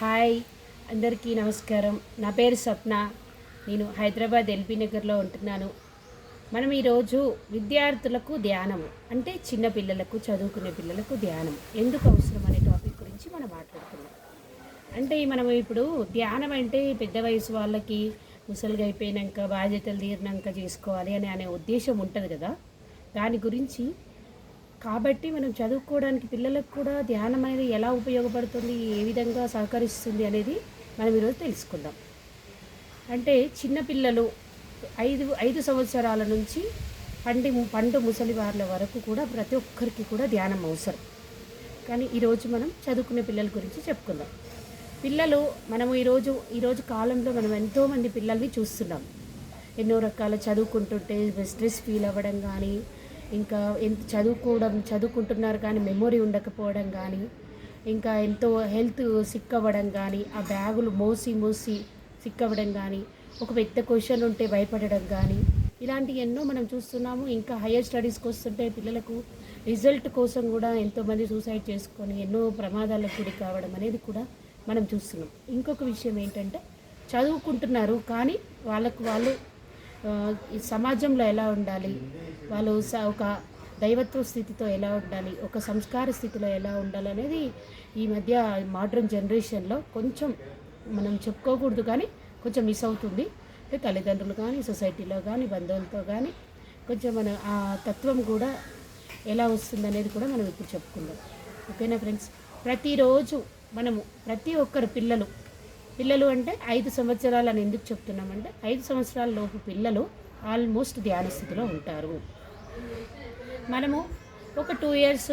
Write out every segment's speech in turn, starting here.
Hi అందరికీ నమస్కారం. నా పేరు స్వప్న. నేను హైదరాబాద్ ఎల్బీ నగర్లో ఉంటున్నాను. మనం ఈరోజు విద్యార్థులకు ధ్యానం అంటే చిన్న పిల్లలకు చదువుకునే పిల్లలకు ధ్యానం. ఎందుకు అవసరం అనే టాపిక్ గురించి మనం మాట్లాడుకుందాం. అంటే మనం ఇప్పుడు ధ్యానం అంటే పెద్ద వయసు వాళ్ళకి ముసలిగా అయిపోయినాక బాధ్యతలు తీరినాక చేసుకోవాలి అని అనే ఉద్దేశం ఉంటుంది కదా. దాని గురించి కాబట్టి మనం చదువుకోవడానికి పిల్లలకు కూడా ధ్యానం అనేది ఎలా ఉపయోగపడుతుంది ఏ విధంగా సహకరిస్తుంది అనేది మనం ఈరోజు తెలుసుకుందాం. అంటే చిన్నపిల్లలు ఐదు ఐదు సంవత్సరాల నుంచి పండి పండు ముసలి వాళ్ళ వరకు కూడా ప్రతి ఒక్కరికి కూడా ధ్యానం అవసరం. కానీ ఈరోజు మనం చదువుకునే పిల్లల గురించి చెప్పుకుందాం. పిల్లలు మనము ఈరోజు ఈరోజు కాలంలో మనం ఎంతోమంది పిల్లల్ని చూస్తున్నాం. ఎన్నో రకాల చదువుకుంటుంటే స్ట్రెస్ ఫీల్ అవ్వడం కానీ ఇంకా ఎంత చదువుకోవడం చదువుకుంటున్నారు కానీ మెమొరీ ఉండకపోవడం కానీ ఇంకా ఎంతో హెల్త్ సిక్ అవ్వడం కానీ ఆ బ్యాగులు మోసి మోసి సిక్ అవ్వడం కానీ ఒక పెద్ద క్వశ్చన్ ఉంటే భయపడడం కానీ ఇలాంటి ఎన్నో మనం చూస్తున్నాము. ఇంకా హయ్యర్ స్టడీస్కి వస్తుంటే పిల్లలకు రిజల్ట్ కోసం కూడా ఎంతోమంది సూసైడ్ చేసుకొని ఎన్నో ప్రమాదాలకు గురి కావడం అనేది కూడా మనం చూస్తున్నాం. ఇంకొక విషయం ఏంటంటే చదువుకుంటున్నారు కానీ వాళ్ళకు వాళ్ళు ఈ సమాజంలో ఎలా ఉండాలి? వాళ్ళు స- ఒక దైవత్వ స్థితితో ఎలా ఉండాలి? ఒక సంస్కార స్థితిలో ఎలా ఉండాలి అనేది ఈ మధ్య మోడ్రన్ జనరేషన్లో కొంచెం మనం చెప్పుకోకూడదు కానీ కొంచెం మిస్ అవుతుంది. తల్లిదండ్రులు కానీ సొసైటీలో కానీ బంధువులతో కానీ కొంచెం మన ఆ తత్వం కూడా ఎలా వస్తుంది అనేది కూడా మనం ఇప్పుడు చెప్పుకుందాం. ఓకేనా ఫ్రెండ్స్? ప్రతిరోజు మనము ప్రతి ఒక్కరు పిల్లలు పిల్లలు అంటే ఐదు సంవత్సరాలు అని ఎందుకు చెప్తున్నామంటే ఐదు సంవత్సరాల లోపు పిల్లలు ఆల్మోస్ట్ ధ్యాన స్థితిలో ఉంటారు. మనము ఒక టూ ఇయర్స్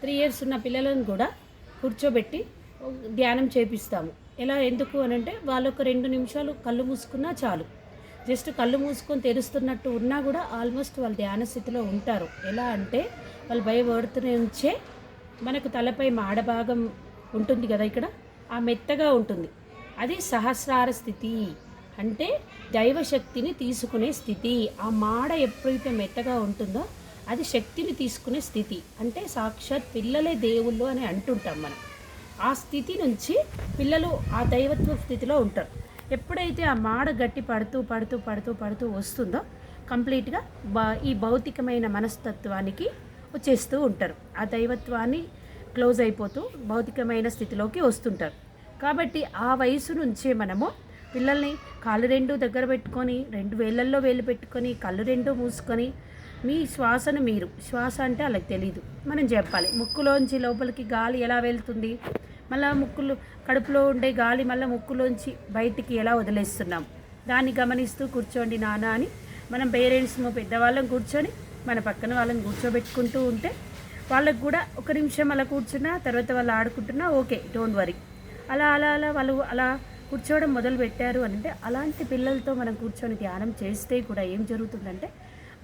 త్రీ ఇయర్స్ ఉన్న పిల్లలను కూడా కూర్చోబెట్టి ధ్యానం చేపిస్తాము. ఎలా ఎందుకు అని అంటే వాళ్ళు ఒక రెండు నిమిషాలు కళ్ళు మూసుకున్నా చాలు. జస్ట్ కళ్ళు మూసుకొని తెరుస్తున్నట్టు ఉన్నా కూడా ఆల్మోస్ట్ వాళ్ళు ధ్యాన స్థితిలో ఉంటారు. ఎలా అంటే వాళ్ళు భయపడుతూనే ఉంచే మనకు తలపై మాడభాగం ఉంటుంది కదా ఇక్కడ ఆ మెత్తగా ఉంటుంది. అది సహస్రార స్థితి. అంటే దైవశక్తిని తీసుకునే స్థితి. ఆ మాడ ఎప్పుడైతే మెత్తగా ఉంటుందో అది శక్తిని తీసుకునే స్థితి. అంటే సాక్షాత్ పిల్లలే దేవుళ్ళు అని అంటుంటాం మనం. ఆ స్థితి నుంచి పిల్లలు ఆ దైవత్వ స్థితిలో ఉంటారు. ఎప్పుడైతే ఆ మాడ గట్టి పడుతూ పడుతూ పడుతూ పడుతూ వస్తుందో కంప్లీట్గా బా ఈ భౌతికమైన మనస్తత్వానికి వచ్చేస్తూ ఉంటారు. ఆ దైవత్వాన్ని క్లోజ్ అయిపోతూ భౌతికమైన స్థితిలోకి వస్తుంటారు. కాబట్టి ఆ వయసు నుంచే మనము పిల్లల్ని కాళ్ళు రెండు దగ్గర పెట్టుకొని రెండు వేళ్ళల్లో వేలు పెట్టుకొని కళ్ళు రెండు మూసుకొని మీ శ్వాసను మీరు శ్వాస అంటే వాళ్ళకి తెలియదు మనం చెప్పాలి ముక్కులోంచి లోపలికి గాలి ఎలా వెళ్తుంది? మళ్ళీ ముక్కులు కడుపులో ఉండే గాలి మళ్ళీ ముక్కులోంచి బయటికి ఎలా వదిలేస్తున్నాం? దాన్ని గమనిస్తూ కూర్చోండి నాన్న అని మనం పేరెంట్స్ పెద్దవాళ్ళని కూర్చొని మన పక్కన వాళ్ళని కూర్చోబెట్టుకుంటూ ఉంటే వాళ్ళకు కూడా ఒక నిమిషం అలా కూర్చున్నా తర్వాత వాళ్ళు ఆడుకుంటున్నా ఓకే డోంట్ వరీ అలా అలా అలా వాళ్ళు అలా కూర్చోవడం మొదలు పెట్టారు అంటే అలాంటి పిల్లలతో మనం కూర్చొని ధ్యానం చేస్తే కూడా ఏం జరుగుతుందంటే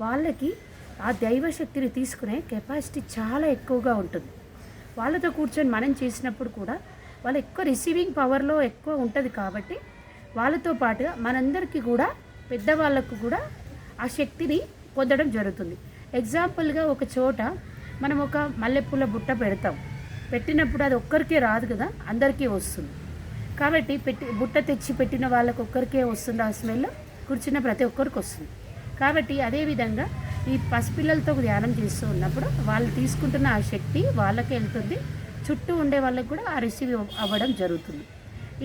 వాళ్ళకి ఆ దైవశక్తిని తీసుకునే కెపాసిటీ చాలా ఎక్కువగా ఉంటుంది. వాళ్ళతో కూర్చొని మనం చేసినప్పుడు కూడా వాళ్ళు ఎక్కువ రిసీవింగ్ పవర్లో ఎక్కువ ఉంటుంది కాబట్టి వాళ్ళతో పాటుగా మనందరికీ కూడా పెద్దవాళ్ళకు కూడా ఆ శక్తిని పొందడం జరుగుతుంది. ఎగ్జాంపుల్గా ఒక చోట మనం ఒక మల్లెపూల బుట్ట పెడతాం. పెట్టినప్పుడు అది ఒక్కరికే రాదు కదా అందరికీ వస్తుంది. కాబట్టి పెట్టి బుట్ట తెచ్చి పెట్టిన వాళ్ళకి ఒక్కరికే వస్తుంది ఆ స్మెల్ కూర్చున్న ప్రతి ఒక్కరికి వస్తుంది. కాబట్టి అదేవిధంగా ఈ పసిపిల్లలతో ధ్యానం చేస్తూ ఉన్నప్పుడు వాళ్ళు తీసుకుంటున్న ఆ శక్తి వాళ్ళకే వెళ్తుంది. చుట్టూ ఉండే వాళ్ళకి కూడా ఆ రిసీవ్ అవ్వడం జరుగుతుంది.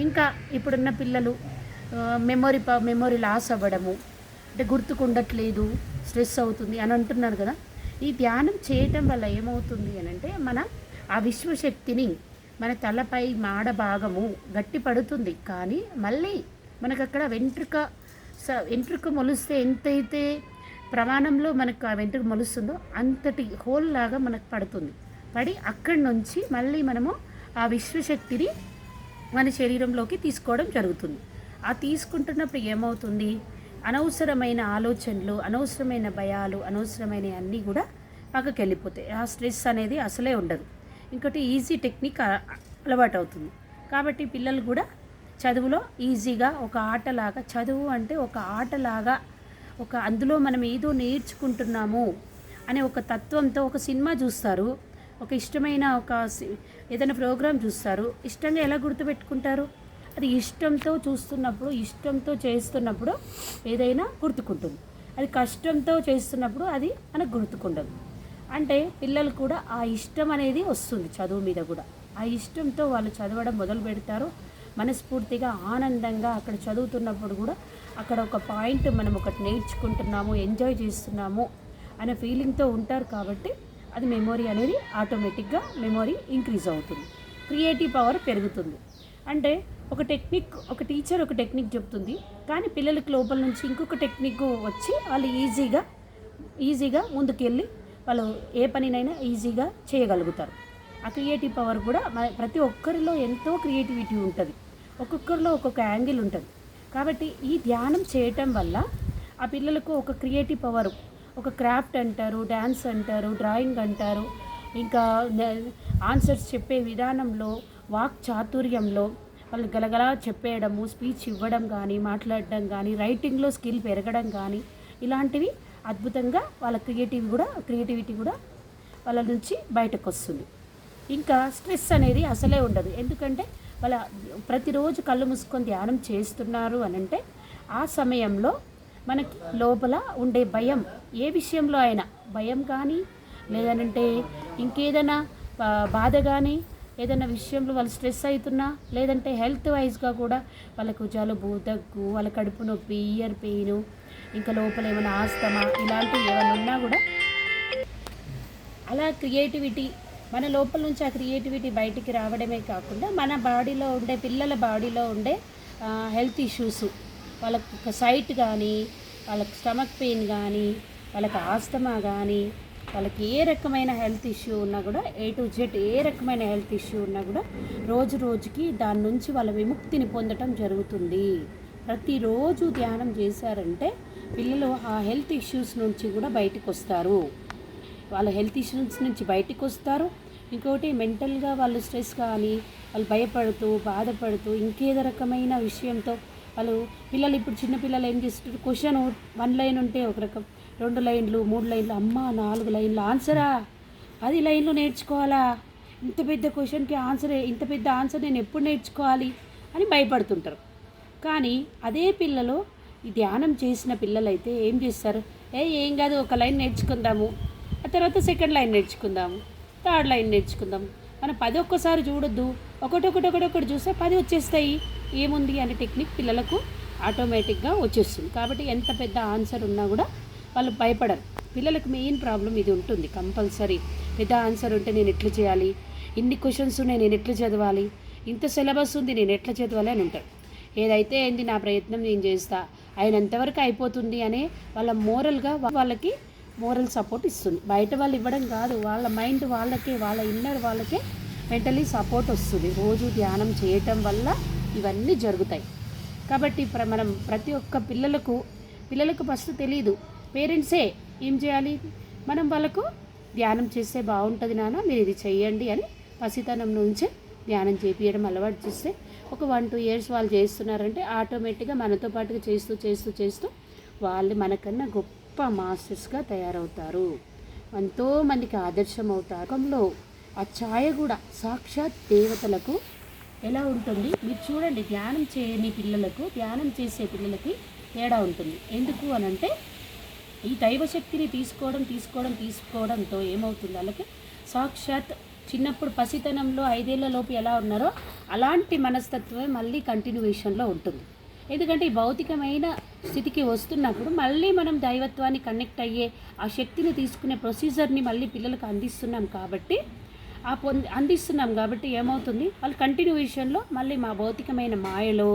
ఇంకా ఇప్పుడున్న పిల్లలు మెమొరీ ప మెమొరీ లాస్ అవ్వడము అంటే గుర్తుకుండట్లేదు స్ట్రెస్ అవుతుంది అని అంటున్నారు కదా. ఈ ధ్యానం చేయటం వల్ల ఏమవుతుంది అని అంటే మన ఆ విశ్వశక్తిని మన తలపై మాడ భాగము గట్టి పడుతుంది. కానీ మళ్ళీ మనకు అక్కడ వెంట్రుక స వెంట్రుక మొలిస్తే ఎంతైతే ప్రమాణంలో మనకు ఆ వెంట్రుక మొలుస్తుందో అంతటి హోల్ లాగా మనకు పడుతుంది. పడి అక్కడి నుంచి మళ్ళీ మనము ఆ విశ్వశక్తిని మన శరీరంలోకి తీసుకోవడం జరుగుతుంది. ఆ తీసుకుంటున్నప్పుడు ఏమవుతుంది? అనవసరమైన ఆలోచనలు అనవసరమైన భయాలు అనవసరమైన అన్నీ కూడా పక్కకి వెళ్ళిపోతాయి ఆ స్ట్రెస్ అనేది అసలే ఉండదు. ఇంకోటి ఈజీ టెక్నిక్ అలవాటు అవుతుంది కాబట్టి పిల్లలు కూడా చదువులో ఈజీగా ఒక ఆటలాగా చదువు అంటే ఒక ఆటలాగా ఒక అందులో మనం ఏదో నేర్చుకుంటున్నాము అనే ఒక తత్వంతో ఒక సినిమా చూస్తారు. ఒక ఇష్టమైన ఒక సి- ఏదైనా ప్రోగ్రాం చూస్తారు. ఇష్టంగా ఎలా గుర్తుపెట్టుకుంటారు? అది ఇష్టంతో చూస్తున్నప్పుడు ఇష్టంతో చేస్తున్నప్పుడు ఏదైనా గుర్తుకుంటుంది. అది కష్టంతో చేస్తున్నప్పుడు అది మనకు గుర్తుకుండదు. అంటే పిల్లలు కూడా ఆ ఇష్టం అనేది వస్తుంది చదువు మీద కూడా. ఆ ఇష్టంతో వాళ్ళు చదవడం మొదలు పెడతారు. మనస్ఫూర్తిగా ఆనందంగా అక్కడ చదువుతున్నప్పుడు కూడా అక్కడ ఒక పాయింట్ మనం ఒకటి నేర్చుకుంటున్నాము ఎంజాయ్ చేస్తున్నాము అనే ఫీలింగ్తో ఉంటారు కాబట్టి అది మెమొరీ అనేది ఆటోమేటిక్గా మెమొరీ ఇంక్రీజ్ అవుతుంది. క్రియేటివ్ పవర్ పెరుగుతుంది. అంటే ఒక టెక్నిక్ ఒక టీచర్ ఒక టెక్నిక్ చెప్తుంది. కానీ పిల్లలకి లోపల నుంచి ఇంకొక టెక్నిక్ వచ్చి వాళ్ళు ఈజీగా ఈజీగా ముందుకెళ్ళి వాళ్ళు ఏ పనినైనా ఈజీగా చేయగలుగుతారు. ఆ క్రియేటివ్ పవర్ కూడా మన ప్రతి ఒక్కరిలో ఎంతో క్రియేటివిటీ ఉంటుంది. ఒక్కొక్కరిలో ఒక్కొక్క యాంగిల్ ఉంటుంది. కాబట్టి ఈ ధ్యానం చేయటం వల్ల ఆ పిల్లలకు ఒక క్రియేటివ్ పవర్ ఒక క్రాఫ్ట్ అంటారు డ్యాన్స్ అంటారు డ్రాయింగ్ అంటారు ఇంకా ఆన్సర్స్ చెప్పే విధానంలో వాక్ చాతుర్యంలో వాళ్ళు గలగలా చెప్పేయడము స్పీచ్ ఇవ్వడం కానీ మాట్లాడడం కానీ రైటింగ్లో స్కిల్ పెరగడం కానీ ఇలాంటివి అద్భుతంగా వాళ్ళ క్రియేటివ్ కూడా క్రియేటివిటీ కూడా వాళ్ళ నుంచి బయటకు వస్తుంది ఇంకా స్ట్రెస్ అనేది అసలే ఉండదు. ఎందుకంటే వాళ్ళ ప్రతిరోజు కళ్ళు మూసుకొని ధ్యానం చేస్తున్నారు అని అంటే ఆ సమయంలో మనకి లోపల ఉండే భయం ఏ విషయంలో అయినా భయం కానీ లేదనంటే ఇంకేదైనా బాధ కానీ ఏదైనా విషయంలో వాళ్ళు స్ట్రెస్ అవుతున్నా లేదంటే హెల్త్ వైజ్గా కూడా వాళ్ళకు జలుబు దగ్గు వాళ్ళ కడుపు నొప్పి ఇయర్ పెయిన్ ఇంకా లోపల ఏమైనా ఆస్తమా ఇలాంటివి ఏమైనా ఉన్నా కూడా అలా క్రియేటివిటీ మన లోపల నుంచి ఆ క్రియేటివిటీ బయటికి రావడమే కాకుండా మన బాడీలో ఉండే పిల్లల బాడీలో ఉండే హెల్త్ ఇష్యూస్ వాళ్ళకు సైట్ కానీ వాళ్ళకి స్టమక్ పెయిన్ కానీ వాళ్ళకి ఆస్తమా కానీ వాళ్ళకి ఏ రకమైన హెల్త్ ఇష్యూ ఉన్నా కూడా ఏ టు జెడ్ ఏ రకమైన హెల్త్ ఇష్యూ ఉన్నా కూడా రోజు రోజుకి దాని నుంచి వాళ్ళ విముక్తిని పొందటం జరుగుతుంది. ప్రతిరోజు ధ్యానం చేశారంటే పిల్లలు ఆ హెల్త్ ఇష్యూస్ నుంచి కూడా బయటకు వస్తారు. వాళ్ళ హెల్త్ ఇష్యూస్ నుంచి బయటకు వస్తారు. ఇంకోటి మెంటల్గా వాళ్ళు స్ట్రెస్ కానీ వాళ్ళు భయపడుతూ బాధపడుతూ ఇంకేదో రకమైన విషయంతో వాళ్ళు పిల్లలు ఇప్పుడు చిన్న పిల్లలు ఏం చేస్తారు క్వశ్చన్ వన్ లైన్ ఉంటే ఒక రకం రెండు లైన్లు మూడు లైన్లు అమ్మ నాలుగు లైన్లు ఆన్సరా? పది లైన్లు నేర్చుకోవాలా? ఇంత పెద్ద క్వశ్చన్కి ఆన్సర్ ఇంత పెద్ద ఆన్సర్ నేను ఎప్పుడు నేర్చుకోవాలి? అని భయపడుతుంటారు. కానీ అదే పిల్లలు ఈ ధ్యానం చేసిన పిల్లలైతే ఏం చేస్తారు? ఏ ఏం కాదు ఒక లైన్ నేర్చుకుందాము. ఆ తర్వాత సెకండ్ లైన్ నేర్చుకుందాము. థర్డ్ లైన్ నేర్చుకుందాం మనం పది ఒక్కసారి చూడొద్దు. ఒకటి ఒకటి ఒకటి ఒకటి చూస్తే పది వచ్చేస్తాయి. ఏముంది అనే టెక్నిక్ పిల్లలకు ఆటోమేటిక్గా వచ్చేస్తుంది. కాబట్టి ఎంత పెద్ద ఆన్సర్ ఉన్నా కూడా వాళ్ళు భయపడరు. పిల్లలకు మెయిన్ ప్రాబ్లం ఇది ఉంటుంది. కంపల్సరీ పెద్ద ఆన్సర్ ఉంటే నేను ఎట్లా చేయాలి? ఇన్ని క్వశ్చన్స్ ఉన్నాయి నేను ఎట్లా చదవాలి? ఇంత సిలబస్ ఉంది నేను ఎట్లా చదవాలి అని ఉంటారు. ఏదైతే ఏంది నా ప్రయత్నం నేను చేస్తా అయినంతవరకు అయిపోతుంది అనే వాళ్ళ మోరల్గా వాళ్ళకి మోరల్ సపోర్ట్ ఇస్తుంది. బయట వాళ్ళు ఇవ్వడం కాదు వాళ్ళ మైండ్ వాళ్ళకే వాళ్ళ ఇన్నర్ వాళ్ళకే మెంటలీ సపోర్ట్ వస్తుంది. రోజు ధ్యానం చేయటం వల్ల ఇవన్నీ జరుగుతాయి. కాబట్టి మనం ప్రతి ఒక్క పిల్లలకు పిల్లలకు ఫస్ట్ తెలియదు పేరెంట్సే ఏం చేయాలి? మనం వాళ్ళకు ధ్యానం చేస్తే బాగుంటుంది నాన్న మీరు ఇది చేయండి అని పసితనం నుంచే ధ్యానం చేపించడం అలవాటు చేస్తే ఒక వన్ టూ ఇయర్స్ వాళ్ళు చేస్తున్నారంటే ఆటోమేటిక్గా మనతో పాటుగా చేస్తూ చేస్తూ చేస్తూ వాళ్ళు మనకన్నా గొప్ప మాస్టర్స్గా తయారవుతారు. ఎంతో మందికి ఆదర్శం అవుతారు లోకంలో ఆ ఛాయ కూడా సాక్షాత్ దేవతలకు ఎలా ఉంటుంది? మీరు చూడండి ధ్యానం చేయని పిల్లలకు ధ్యానం చేసే పిల్లలకి తేడా ఉంటుంది. ఎందుకు అని అంటే ఈ దైవశక్తిని తీసుకోవడం తీసుకోవడం తీసుకోవడంతో ఏమవుతుంది? వాళ్ళకి సాక్షాత్ చిన్నప్పుడు పసితనంలో ఐదేళ్ళ లోపు ఎలా ఉన్నారో అలాంటి మనస్తత్వమే మళ్ళీ కంటిన్యూషన్లో ఉంటుంది. ఎందుకంటే ఈ భౌతికమైన స్థితికి వస్తున్నప్పుడు మళ్ళీ మనం దైవత్వాన్ని కనెక్ట్ అయ్యే ఆ శక్తిని తీసుకునే ప్రొసీజర్ని మళ్ళీ పిల్లలకు అందిస్తున్నాం కాబట్టి ఆ పొంది అందిస్తున్నాం కాబట్టి ఏమవుతుంది? వాళ్ళు కంటిన్యూషన్లో మళ్ళీ మా భౌతికమైన మాయలో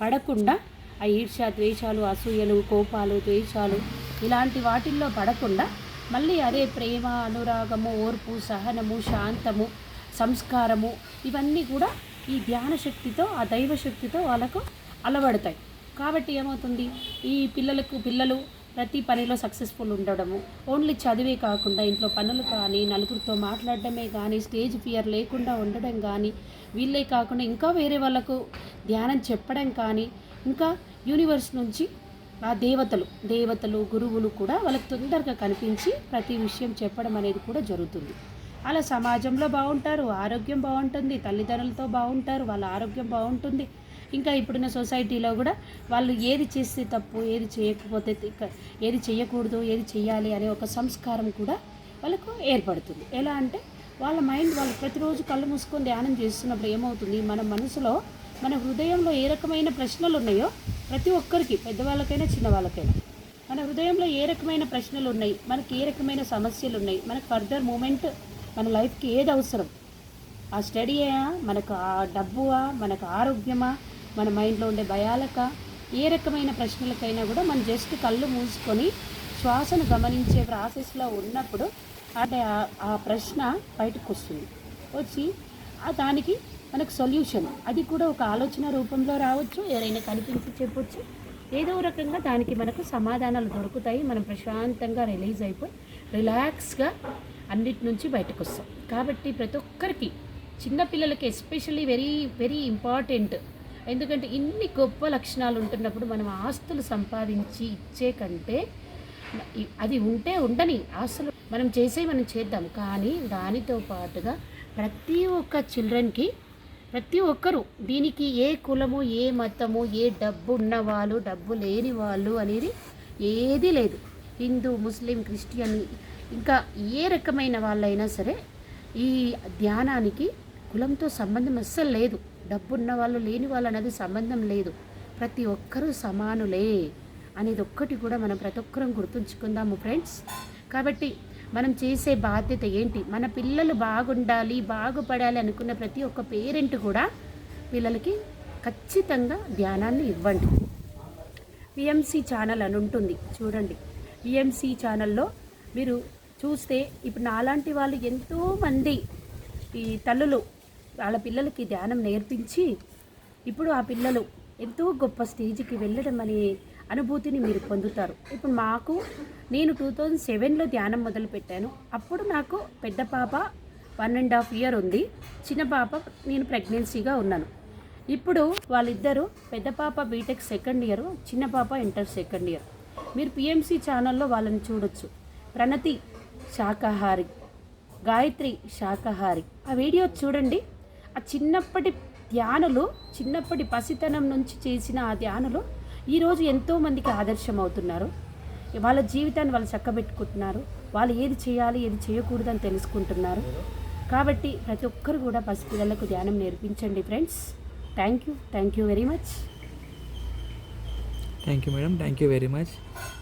పడకుండా ఆ ఈర్ష్య ద్వేషాలు అసూయలు కోపాలు ద్వేషాలు ఇలాంటి వాటిల్లో పడకుండా మళ్ళీ అదే ప్రేమ అనురాగము ఓర్పు సహనము శాంతము సంస్కారము ఇవన్నీ కూడా ఈ ధ్యాన శక్తితో ఆ దైవ శక్తితో వాళ్ళకు అలవడతాయి. కాబట్టి ఏమవుతుంది? ఈ పిల్లలకు పిల్లలు ప్రతి పనిలో సక్సెస్ఫుల్ ఉండడము. ఓన్లీ చదివే కాకుండా ఇంట్లో పనులు కానీ నలుగురితో మాట్లాడడమే కానీ స్టేజ్ ఫియర్ లేకుండా ఉండడం కానీ వీళ్ళే కాకుండా ఇంకా వేరే వాళ్ళకు ధ్యానం చెప్పడం కానీ ఇంకా యూనివర్స్ నుంచి ఆ దేవతలు దేవతలు గురువులు కూడా వాళ్ళకి తొందరగా కనిపించి ప్రతి విషయం చెప్పడం అనేది కూడా జరుగుతుంది. అలా సమాజంలో బాగుంటారు ఆరోగ్యం బాగుంటుంది తల్లిదండ్రులతో బాగుంటారు వాళ్ళ ఆరోగ్యం బాగుంటుంది. ఇంకా ఇప్పుడున్న సొసైటీలో కూడా వాళ్ళు ఏది చేస్తే తప్పు ఏది చేయకపోతే ఏది చేయకూడదు ఏది చేయాలి అనే ఒక సంస్కారం కూడా వాళ్ళకు ఏర్పడుతుంది. ఎలా అంటే వాళ్ళ మైండ్ వాళ్ళు ప్రతిరోజు కళ్ళు మూసుకొని ధ్యానం చేస్తున్నప్పుడు ఏమవుతుంది? మన మనసులో మన హృదయంలో ఏ రకమైన ప్రశ్నలు ఉన్నాయో ప్రతి ఒక్కరికి పెద్దవాళ్ళకైనా చిన్నవాళ్ళకైనా. మన హృదయంలో ఏ రకమైన ప్రశ్నలు ఉన్నాయి? మనకి ఏ రకమైన సమస్యలు ఉన్నాయి? మనకు ఫర్దర్ మూమెంట్ మన లైఫ్కి ఏది అవసరం? ఆ స్టడీయా మనకు ఆ డబ్బువా మనకు ఆరోగ్యమా? మన మైండ్లో ఉండే భయాలక? ఏ రకమైన ప్రశ్నలకైనా కూడా మనం జస్ట్ కళ్ళు మూసుకొని శ్వాసను గమనించే ప్రాసెస్లో ఉన్నప్పుడు అంటే ఆ- ప్రశ్న బయటకు వస్తుంది వచ్చి దానికి మనకు సొల్యూషన్. అది కూడా ఒక ఆలోచన రూపంలో రావచ్చు ఎవరైనా కనిపించి చెప్పొచ్చు. ఏదో రకంగా దానికి మనకు సమాధానాలు దొరుకుతాయి. మనం ప్రశాంతంగా రిలీజ్ అయిపోయి రిలాక్స్గా అన్నిటి నుంచి బయటకు వస్తాం. కాబట్టి ప్రతి ఒక్కరికి చిన్నపిల్లలకి ఎస్పెషల్లీ వెరీ వెరీ ఇంపార్టెంట్. ఎందుకంటే ఇన్ని గొప్ప లక్షణాలు ఉంటున్నప్పుడు మనం ఆస్తులు సంపాదించి ఇచ్చే కంటే అది ఉంటే ఉండని ఆస్తులు మనం చేసే మనం చేద్దాం. కానీ దానితో పాటుగా ప్రతి ఒక్క చిల్డ్రన్కి ప్రతి ఒక్కరు దీనికి ఏ కులము ఏ మతము ఏ డబ్బు ఉన్న వాళ్ళు డబ్బు లేని వాళ్ళు అనేది ఏదీ లేదు. హిందూ ముస్లిం క్రిస్టియన్ ఇంకా ఏ రకమైన వాళ్ళైనా సరే ఈ ధ్యానానికి కులంతో సంబంధం అస్సలు లేదు. డబ్బున్న వాళ్ళు లేని వాళ్ళు అనేది సంబంధం లేదు. ప్రతి ఒక్కరూ సమానులే అనేది ఒక్కటి కూడా మనం ప్రతి ఒక్కరం గుర్తుంచుకుందాము ఫ్రెండ్స్. కాబట్టి మనం చేసే బాధ్యత ఏంటి? మన పిల్లలు బాగుండాలి బాగుపడాలి అనుకున్న ప్రతి ఒక్క పేరెంట్ కూడా పిల్లలకి ఖచ్చితంగా ధ్యానాన్ని ఇవ్వండి. విఎంసీ ఛానల్ అని ఉంటుంది. చూడండి. విఎంసీ ఛానల్లో మీరు చూస్తే ఇప్పుడు నాలాంటి వాళ్ళు ఎంతోమంది ఈ తల్లులు వాళ్ళ పిల్లలకి ధ్యానం నేర్పించి ఇప్పుడు ఆ పిల్లలు ఎంతో గొప్ప స్టేజ్కి వెళ్ళడం అనే అనుభూతిని మీరు పొందుతారు. ఇప్పుడు మాకు నేను టూ థౌజండ్ సెవెన్లో ధ్యానం మొదలుపెట్టాను. అప్పుడు నాకు పెద్ద పాప వన్ అండ్ హాఫ్ ఇయర్ ఉంది. చిన్న పాప నేను ప్రెగ్నెన్సీగా ఉన్నాను. ఇప్పుడు వాళ్ళిద్దరూ పెద్ద పాప బీటెక్ సెకండ్ ఇయర్ చిన్న పాప ఇంటర్ సెకండ్ ఇయర్. మీరు పిఎంసీ ఛానల్లో వాళ్ళని చూడొచ్చు. ప్రణతి శాకాహారి గాయత్రి శాకాహారి. ఆ వీడియో చూడండి. ఆ చిన్నప్పటి ధ్యానులు చిన్నప్పటి పసితనం నుంచి చేసిన ఆ ధ్యానులు ఈరోజు ఎంతోమందికి ఆదర్శం అవుతున్నారు వాళ్ళ జీవితాన్ని వాళ్ళు చక్కబెట్టుకుంటున్నారు. వాళ్ళు ఏది చేయాలి ఏది చేయకూడదని తెలుసుకుంటున్నారు. కాబట్టి ప్రతి ఒక్కరు కూడా పసిపిల్లలకు ధ్యానం నేర్పించండి friends. Thank you. Thank you very much. Thank you madam thank you very much